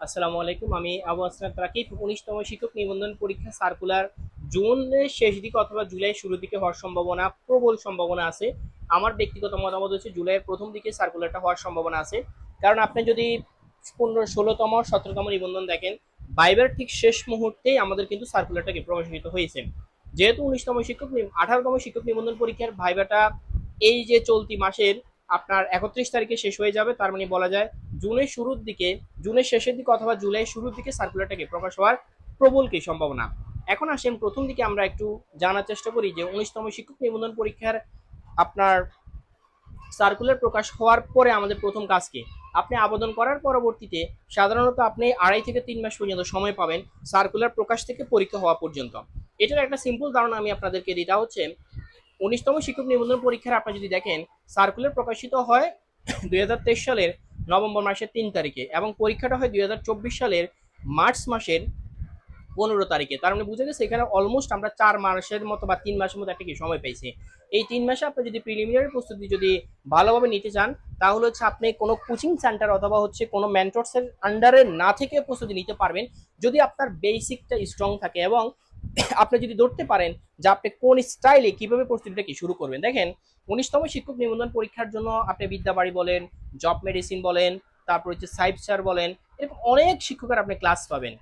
আসসালামু আলাইকুম, আমি আবু আসলাম তারাকিব উনিশতম শিক্ষক নিবন্ধন পরীক্ষা সার্কুলার জুনের শেষ দিকে অথবা জুলাই শুরুর দিকে হওয়ার সম্ভাবনা, প্রবল সম্ভাবনা আছে। আমার ব্যক্তিগত মতামত হচ্ছে জুলাইয়ের প্রথম দিকে সার্কুলারটা হওয়ার সম্ভাবনা আছে। কারণ আপনি যদি পনেরো, ষোলোতম, সতেরোতম নিবন্ধন দেখেন বাইবের ঠিক শেষ মুহূর্তেই আমাদের কিন্তু সার্কুলারটাকে প্রকাশিত হয়েছে। যেহেতু উনিশতম শিক্ষক আঠারোতম শিক্ষক নিবন্ধন পরীক্ষার ভাইবাটা এই যে চলতি মাসের আপনার একত্রিশ তারিখে শেষ হয়ে যাবে, তার মানে বলা যায় জুনের শুরুর দিকে, জুনের শেষের দিকে অথবা জুলাই শুরুর দিকে সার্কুলারটাকে প্রকাশ হওয়ার প্রবল কি সম্ভাবনা। এখন আসেন প্রথম দিকে আমরা একটু জানার চেষ্টা করি যে উনিশতম শিক্ষক নিবন্ধন পরীক্ষার আপনার সার্কুলার প্রকাশ হওয়ার পরে আমাদের প্রথম কাজ কি? আপনি আবেদন করার পরবর্তীতে সাধারণত আপনি আড়াই থেকে তিন মাস পর্যন্ত সময় পাবেন সার্কুলার প্রকাশ থেকে পরীক্ষা হওয়া পর্যন্ত। এটার একটা সিম্পল ধারণা আমি আপনাদেরকে দিই, তা হচ্ছে উনিশতম শিক্ষক নিবন্ধন পরীক্ষার আপনি যদি দেখেন সার্কুলার প্রকাশিত হয় দুই হাজার তেইশ সালের নভেম্বর মাসের তিন তারিখে এবং পরীক্ষাটা হয় দুই হাজার চব্বিশ সালের মার্চ মাসের পনেরো তারিখে। তার মানে বুঝে গেছে এখানে অলমোস্ট আমরা চার মাসের মতো বা তিন মাসের মতো একটা কি সময় পেয়েছি এই তিন মাসে আপনি যদি প্রিলিমিনারি প্রস্তুতি যদি ভালোভাবে নিতে চান, তাহলে হচ্ছে আপনি কোনো কোচিং সেন্টার অথবা হচ্ছে কোনো মেন্টরসের আন্ডারে না থেকে প্রস্তুতি নিতে পারবেন। যদি আপনার বেসিকটা স্ট্রং থাকে এবং আপনি যদি ধরতে পারেন যে আপনি কোন স্টাইলে কীভাবে প্রস্তুতিটা কি শুরু করবেন। দেখেন, উনিশতম শিক্ষক নিবন্ধন পরীক্ষার জন্য আপনি বিদ্যাবাড়ি বলেন জব মেডিসিন বলেন, তারপর হচ্ছে সাইব স্যার বলেন, এরকম অনেক শিক্ষকের আপনি ক্লাস পাবেন।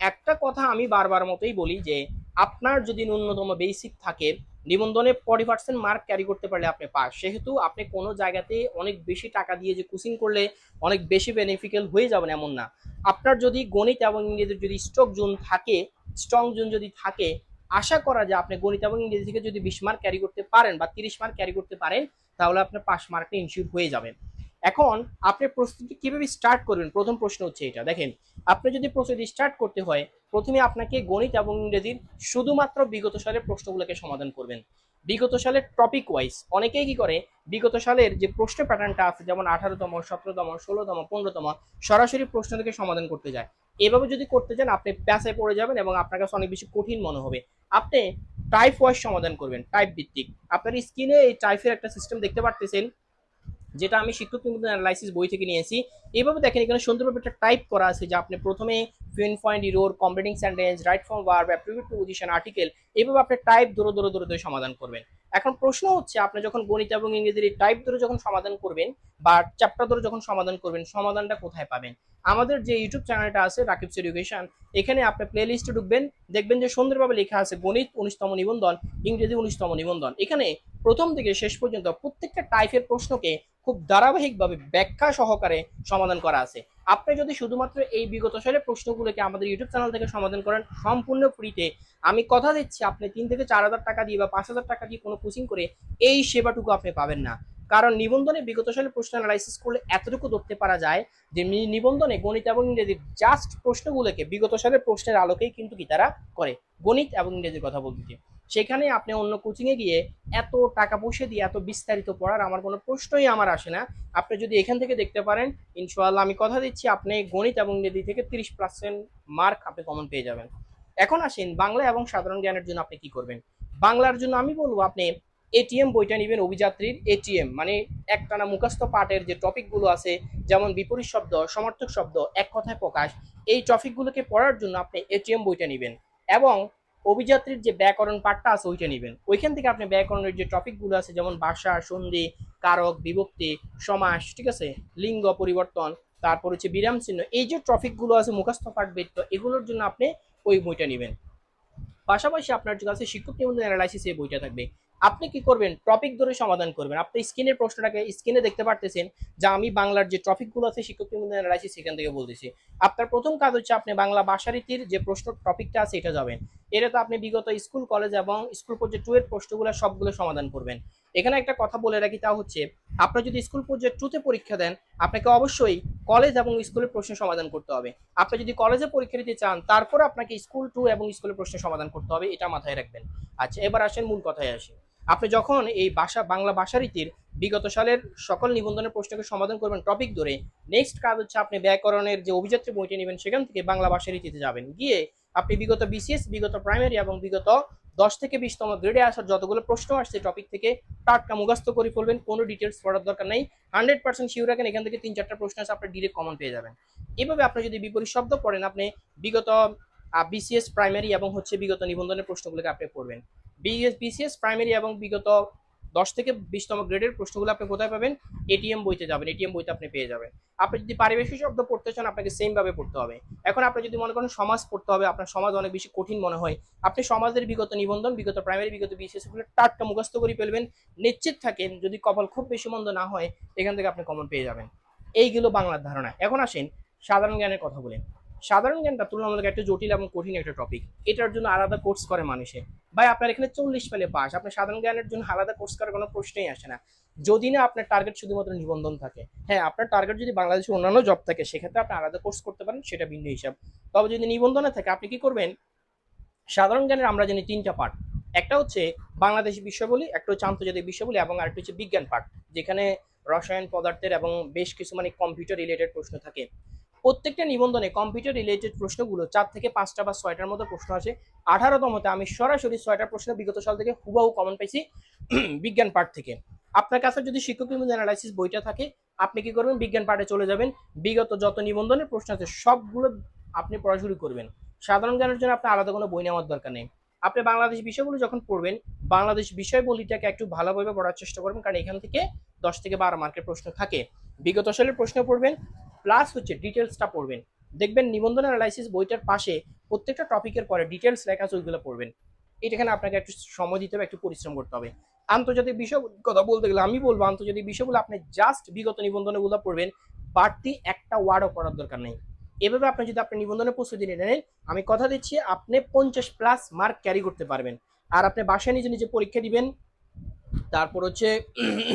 একটা কথা আমি বারবার মতোই বলি যে, আপনার যদি ন্যূনতম বেসিক থাকে, নিবন্ধনে ফর্টি পার্সেন্ট মার্ক ক্যারি করতে পারলে আপনি পাস। সেহেতু আপনি কোনো জায়গাতে অনেক বেশি টাকা দিয়ে যে কোচিং করলে অনেক বেশি বেনিফিক্যাল হয়ে যাবেন এমন না। আপনার যদি গণিত এবং ইংরেজির যদি স্টক জোন থাকে স্ট্রং জোন যদি থাকে, আশা করা যায় আপনি গণিত এবং ইংরেজি থেকে যদি বিশ মার্ক ক্যারি করতে পারেন বা তিরিশ মার্ক ক্যারি করতে পারেন, তাহলে আপনার পাস মার্কটা ইনশিওর হয়ে যাবে। এখন আপনি প্রস্তুতি কীভাবে স্টার্ট করবেন? প্রথম প্রশ্ন হচ্ছে এটা। দেখেন, আপনি যদি প্রস্তুতি স্টার্ট করতে হয়, প্রথমে আপনাকে গণিত এবং ইংরেজির শুধুমাত্র বিগত সালের প্রশ্নগুলোকে সমাধান করবেন। বিগত সালের টপিক ওয়াইজ অনেকেই কি করে, বিগত সালের যে প্রশ্ন প্যাটার্নটা আছে, যেমন আঠারোতম, সতেরোতম, ষোলোতম, পনেরোতম, সরাসরি প্রশ্ন থেকে সমাধান করতে যায়। এভাবে যদি করতে চান আপনি প্যাসে পড়ে যাবেন এবং আপনার কাছে অনেক বেশি কঠিন মনে হবে। আপনি টাইপ ওয়াইজ সমাধান করবেন টাইপ ভিত্তিক। আপনার স্ক্রিনে এই টাইপের একটা সিস্টেম দেখতে পারতেছেন যেটা আমি শিক্ষক নিবন্ধন অ্যানালাইসিস বই থেকে নিয়েছি এইভাবে দেখেন এখানে সুন্দরভাবে একটা টাইপ করা আছে যে আপনি প্রথমে find point error completing sentence right form verb appropriate position article এইভাবে আপনি টাইপ ধরে ধরে ধরে ধরে সমাধান করবেন। এখন প্রশ্ন হচ্ছে, আপনি যখন গণিত এবং ইংরেজির টাইপ ধরে যখন সমাধান করবেন বা চ্যাপ্টার ধরে যখন সমাধান করবেন, সমাধানটা কোথায় পাবেন? আমাদের যে ইউটিউব চ্যানেলটা আছে রাকিবস এডুকেশন এখানে আপনি প্লে লিস্টে ঢুকবেন, দেখবেন যে সুন্দরভাবে লেখা আছে গণিত উনিশতম নিবন্ধন, ইংরেজি উনিশতম নিবন্ধন। এখানে প্রথম থেকে শেষ পর্যন্ত প্রত্যেকটা টাইপের প্রশ্নকে খুব ধারাবাহিকভাবে ব্যাখ্যা সহকারে সমাধান করা আছে। আপনি যদি শুধুমাত্র এই বিগত সালের প্রশ্নগুলোকে আমাদের ইউটিউব চ্যানেল থেকে সমাধান করেন সম্পূর্ণ ফ্রিতে, আমি কথা দিচ্ছি আপনি তিন থেকে চার হাজার টাকা দিয়ে বা পাঁচ হাজার টাকা দিয়ে কোনো কোচিং করে এই সেবাটুকু আপনি পাবেন না। কারণ নিবন্ধনে বিগত সালের প্রশ্ন অ্যানালাইসিস করলে এতটুকু ধরতে পারা যায় যে নিবন্ধনে গণিত এবং ইংরেজির জাস্ট প্রশ্নগুলোকে বিগত সালের প্রশ্নের আলোকেই কিন্তু কি তারা করে? গণিত এবং ইংরেজির কথা বলতে সেখানে আপনি অন্য কোচিংয়ে গিয়ে এত টাকা পয়সা দিয়ে এত বিস্তারিত পড়ার আমার কোনো প্রশ্নই আমার আসে না। আপনি যদি এখান থেকে দেখতে পারেন, ইনশাআল্লাহ আমি কথা দিচ্ছি, আপনি গণিত এবং ইংরেজি থেকে তিরিশ পার্সেন্ট মার্ক আপনি কমন পেয়ে যাবেন। এখন আসেন বাংলা এবং সাধারণ জ্ঞানের জন্য আপনি কি করবেন? বাংলার জন্য আমি বলব, আপনি এটিএম বইটা নেবেন, অভিযাত্রীর এটিএম মানে একটানা মুখস্থ পাঠের যে টপিকগুলো আছে, যেমন বিপরীত শব্দ, সমর্থক শব্দ, এক কথায় প্রকাশ, এই টপিকগুলোকে পড়ার জন্য আপনি এটিএম বইটা নেবেন। এবং অভিযাত্রীর যে ব্যাকরণ পাঠটা আছে ওইটা নেবেন। ওইখান থেকে আপনি ব্যাকরণের যে টপিকগুলো আছে, যেমন ভাষা, সন্ধি, কারক, বিভক্তি, সমাস, ঠিক আছে? লিঙ্গ, পরিবর্তন, তারপর হচ্ছে বিরাম চিহ্ন, এই যে টপিকগুলো আছে, মুখস্থ পাঠ বেত্ত এগুলোর জন্য আপনি ওই বইটা নেবেন। পাশাপাশি আপনার কাছে শিক্ষক নিবন্ধন অ্যানালাইসিস এই বইটা থাকবে। আপনি কি করবেন? টপিক ধরে সমাধান করবেন। আপনি স্ক্রিনের প্রশ্নটাকে স্ক্রিনে দেখতে পারতেছেন যে আমি বাংলার যে টপিকগুলো আছে শিক্ষক নিবন্ধন অ্যানালাইসিস সেখান থেকে বলতেছি। আপনার প্রথম কাজ হচ্ছে আপনি বাংলা ভাষারীতির যে প্রশ্ন টপিকটা আছে, এটা যাবেন। এটা তো আপনি বিগত স্কুল, কলেজ এবং স্কুল পর্যায়ে টু এর প্রশ্নগুলো সবগুলো সমাধান করবেন। এখানে একটা কথা বলে রাখি, তা হচ্ছে আপনার যদি স্কুল পর্যায়ে টুতে পরীক্ষা দেন, আপনাকে অবশ্যই কলেজ এবং স্কুলের প্রশ্ন সমাধান করতে হবে। আপনি যদি কলেজে পরীক্ষা দিতে চান, তারপর আপনাকে স্কুল টু এবং স্কুলের প্রশ্ন সমাধান করতে হবে, এটা মাথায় রাখবেন। আচ্ছা এবার আসেন মূল কথায় আসি। আপনি যখন এই ভাষা বাংলা ভাষারীতির বিগত সালের সকল নিবন্ধনের প্রশ্নকে সমাধান করবেন টপিক ধরে নেক্সট কাজ হচ্ছে আপনি ব্যাকরণের যে অভিযাত্রী বইটি নেবেন, সেখান থেকে বাংলা ভাষারীতিতে যাবেন। গিয়ে আপনি বিগত বিসিএস বিগত প্রাইমারি এবং বিগত দশ থেকে বিশতম গ্রেডে আসার যতগুলো প্রশ্ন আসছে টপিক থেকে টাটকা মুখস্থ করে ফেলবেন, কোনো ডিটেলস পড়ার দরকার নেই। হান্ড্রেড পার্সেন্ট শিওর রাখেন, এখান থেকে তিন চারটা প্রশ্ন আছে, আপনি ডিরেক্ট কমন পেয়ে যাবেন। এভাবে আপনি যদি বিপরীত শব্দ পড়েন, আপনি বিগত বিসিএস প্রাইমারি এবং হচ্ছে বিগত নিবন্ধনের প্রশ্নগুলোকে আপনি পড়বেন। বিএস বিসিএস প্রাইমারি এবং বিগত দশ থেকে বিশতম গ্রেডের প্রশ্নগুলো আপনি কোথায় পাবেন? এটিএম বইতে যাবেন। এটিএম বইতে আপনি পেয়ে যাবেন। আপনি যদি পারিবেশিক শব্দ পড়তে চান, আপনাকে সেম ভাবে পড়তে হবে। এখন আপনি যদি মনে করেন সমাজ পড়তে হবে, আপনার সমাজ অনেক বেশি কঠিন মনে হয়। আপনি সমাজের বিগত নিবন্ধন, বিগত প্রাইমারি বিগত বিসিএসগুলো টাটকা মুখস্থ করে ফেলবেন। নিশ্চিত থাকেন, যদি কপাল খুব বেশি মন্দ না হয়, এখান থেকে আপনি কমন পেয়ে যাবেন। এইগুলো বাংলার ধারণা। এখন আসেন সাধারণ জ্ঞানের কথা বলেন সাধারণ জ্ঞানটা তুলনামূলক একটা জটিল এবং কঠিন একটা টপিক এটার জন্য আলাদা কোর্স করে মানুষে। ভাই, আপনার এখানে চল্লিশ পেলে পাস আপনার সাধারণ জ্ঞানের জন্য আলাদা কোর্স করার কোনো প্রশ্নই আসে না। যদি না আপনার টার্গেট শুধুমাত্র নিবন্ধন থাকে। হ্যাঁ আপনার টার্গেট যদি বাংলাদেশের অন্যান্য জব থাকে, সেক্ষেত্রে আপনি আলাদা কোর্স করতে পারেন, সেটা ভিন্ন হিসাব। তবে যদি নিবন্ধনে থাকে, আপনি কি করবেন? সাধারণ জ্ঞানের আমরা জানি তিনটা পার্ট একটা হচ্ছে বাংলাদেশি বিষয়বলী একটা হচ্ছে আন্তর্জাতিক বিষয়বলী এবং আরেকটা হচ্ছে বিজ্ঞান পার্ট যেখানে রসায়ন পদার্থের এবং বেশ কিছু মানে কম্পিউটার রিলেটেড প্রশ্ন থাকে। প্রত্যেকটা নিবন্ধনে কম্পিউটার রিলেটেড প্রশ্নগুলো চার থেকে পাঁচটা বা ছয়টার মতো প্রশ্ন আছে আঠারোতমতে আমি সরাসরি ছয়টা প্রশ্ন বিগত সাল থেকে হুবাহু কমন পাইছি বিজ্ঞান পাঠ থেকে। আপনার কাছে যদি শিক্ষক নিবন্ধন অ্যানালাইসিস বইটা থাকে, আপনি কি করবেন? বিজ্ঞান পাঠে চলে যাবেন। বিগত যত নিবন্ধনের প্রশ্ন আছে, সবগুলো আপনি পড়াশুরু করবেন। সাধারণ জ্ঞানের জন্য আপনার আলাদা কোনো বই নেওয়ার দরকার নেই। আপনি বাংলাদেশ বিষয়গুলো যখন পড়বেন, বাংলাদেশ বিষয় বলিটাকে একটু ভালোভাবে পড়ার চেষ্টা করবেন, কারণ এখান থেকে দশ থেকে বারো মার্কের প্রশ্ন থাকে। বিগত সালের প্রশ্ন পড়বেন প্লাস হচ্ছে ডিটেলসটা পড়বেন। দেখবেন নিবন্ধন অ্যানালাইসিস বইটার পাশে প্রত্যেকটা টপিকের পরে ডিটেলস লেখা আছে, ওইগুলো পড়বেন। এটাখানে আপনাকে একটু সময় দিতে হবে, একটু পরিশ্রম করতে হবে। আন্তর্জাতিক বিষয় কথা বলতে গেলে আমি বলব, আন্তর্জাতিক বিষয়গুলো আপনি জাস্ট বিগত নিবন্ধনগুলো পড়বেন, বাড়তি একটা ওয়ার্ডও করার দরকার নেই। এভাবে আপনি যদি আপনি নিবন্ধনের প্রস্তুতি নিয়ে নেন, আমি কথা দিচ্ছি, আপনি পঞ্চাশ প্লাস মার্ক ক্যারি করতে পারবেন। আর আপনি বাসায় নিজে নিজে পরীক্ষা দিবেন, তারপর হচ্ছে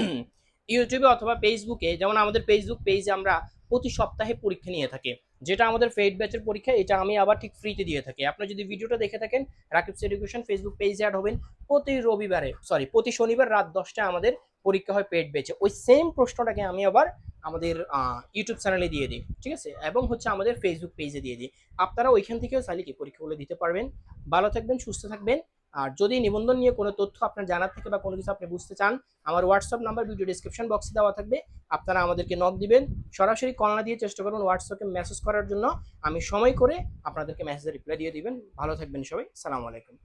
ইউটিউবে অথবা ফেসবুকে যেমন আমাদের ফেসবুক পেজে আমরা প্রতি সপ্তাহে পরীক্ষা নিয়ে থাকে। যেটা আমাদের ফেড ব্যাচের পরীক্ষা, এটা আমি আবার ঠিক ফ্রিতে দিয়ে থাকি। আপনি যদি ভিডিওটা দেখে থাকেন রাকিবস এডুকেশন ফেসবুক পেজে অ্যাড হবেন, প্রতি রবিবারে সরি প্রতি শনিবার রাত দশটায় আমাদের পরীক্ষা হয় পেড ব্যাচে ওই সেম প্রশ্নটাকে আমি আবার আমাদের ইউটিউব চ্যানেলে দিয়ে দিই, ঠিক আছে? এবং হচ্ছে আমাদের ফেসবুক পেজে দিয়ে দিই। আপনারা ওইখান থেকেও চাইলে কি পরীক্ষাগুলো দিতে পারবেন। ভালো থাকবেন, সুস্থ থাকবেন। আর যদি নিবন্ধন নিয়ে কোনো তথ্য আপনার জানার থাকে বা কোনো কিছু আপনি বুঝতে চান, আমার হোয়াটসঅ্যাপ নাম্বার ভিডিও ডিসক্রিপশন বক্সে দেওয়া থাকবে। আপনারা আমাদেরকে নক দিবেন। সরাসরি কলনা দিয়ে চেষ্টা করুন হোয়াটসঅ্যাপে মেসেজ করার জন্য। আমি সময় করে আপনাদেরকে মেসেজের রিপ্লাই দিয়ে দিবেন। ভালো থাকবেন সবাই। সালামু আলাইকুম।